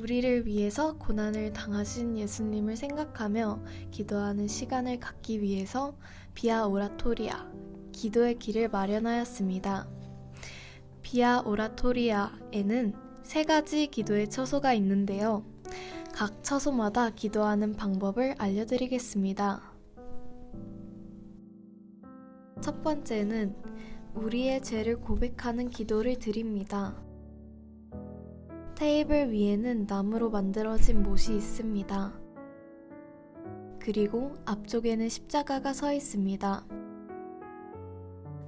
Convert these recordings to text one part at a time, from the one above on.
우리를 위해서 고난을 당하신 예수님을 생각하며 기도하는 시간을 갖기 위해서 비아 오라토리아, 기도의 길을 마련하였습니다. 비아 오라토리아에는 세 가지 기도의 처소가 있는데요. 각 처소마다 기도하는 방법을 알려드리겠습니다. 첫 번째는 우리의 죄를 고백하는 기도를 드립니다. 테이블 위에는 나무로 만들어진 못이 있습니다. 그리고 앞쪽에는 십자가가 서 있습니다.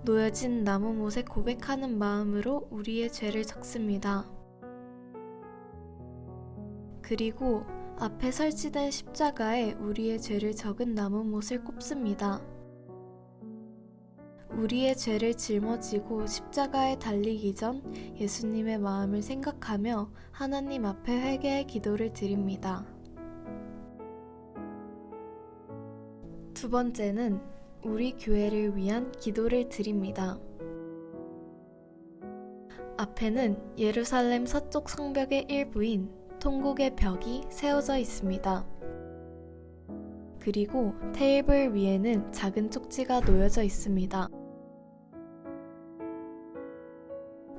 놓여진 나무 못에 고백하는 마음으로 우리의 죄를 적습니다. 그리고 앞에 설치된 십자가에 우리의 죄를 적은 나무 못을 꼽습니다. 우리의 죄를 짊어지고 십자가에 달리기 전 예수님의 마음을 생각하며 하나님 앞에 회개의 기도를 드립니다. 두 번째는 우리 교회를 위한 기도를 드립니다. 앞에는 예루살렘 서쪽 성벽의 일부인 통곡의 벽이 세워져 있습니다. 그리고 테이블 위에는 작은 쪽지가 놓여져 있습니다.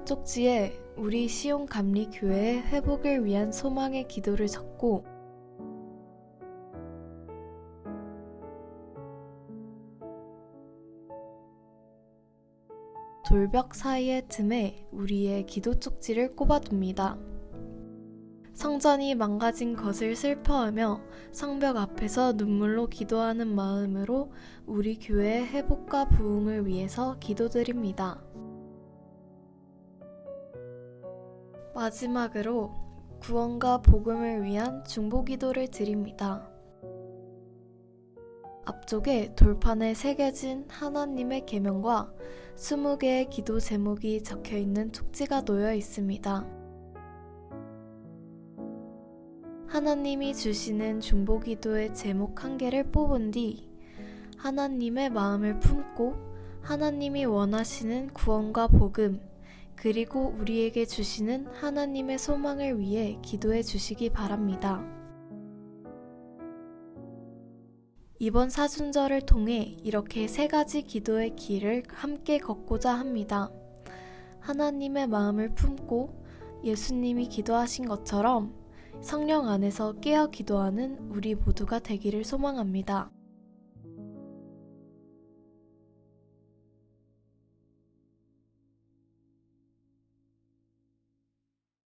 쪽지에 우리 시온 감리 교회의 회복을 위한 소망의 기도를 적고 돌벽 사이의 틈에 우리의 기도 쪽지를 꼽아둡니다. 성전이 망가진 것을 슬퍼하며 성벽 앞에서 눈물로 기도하는 마음으로 우리 교회의 회복과 부흥을 위해서 기도드립니다. 마지막으로 구원과 복음을 위한 중보 기도를 드립니다. 앞쪽에 돌판에 새겨진 하나님의 계명과 20개의 기도 제목이 적혀 있는 쪽지가 놓여 있습니다. 하나님이 주시는 중보 기도의 제목 한 개를 뽑은 뒤 하나님의 마음을 품고 하나님이 원하시는 구원과 복음 그리고 우리에게 주시는 하나님의 소망을 위해 기도해 주시기 바랍니다. 이번 사순절을 통해 이렇게 세 가지 기도의 길을 함께 걷고자 합니다. 하나님의 마음을 품고 예수님이 기도하신 것처럼 성령 안에서 깨어 기도하는 우리 모두가 되기를 소망합니다.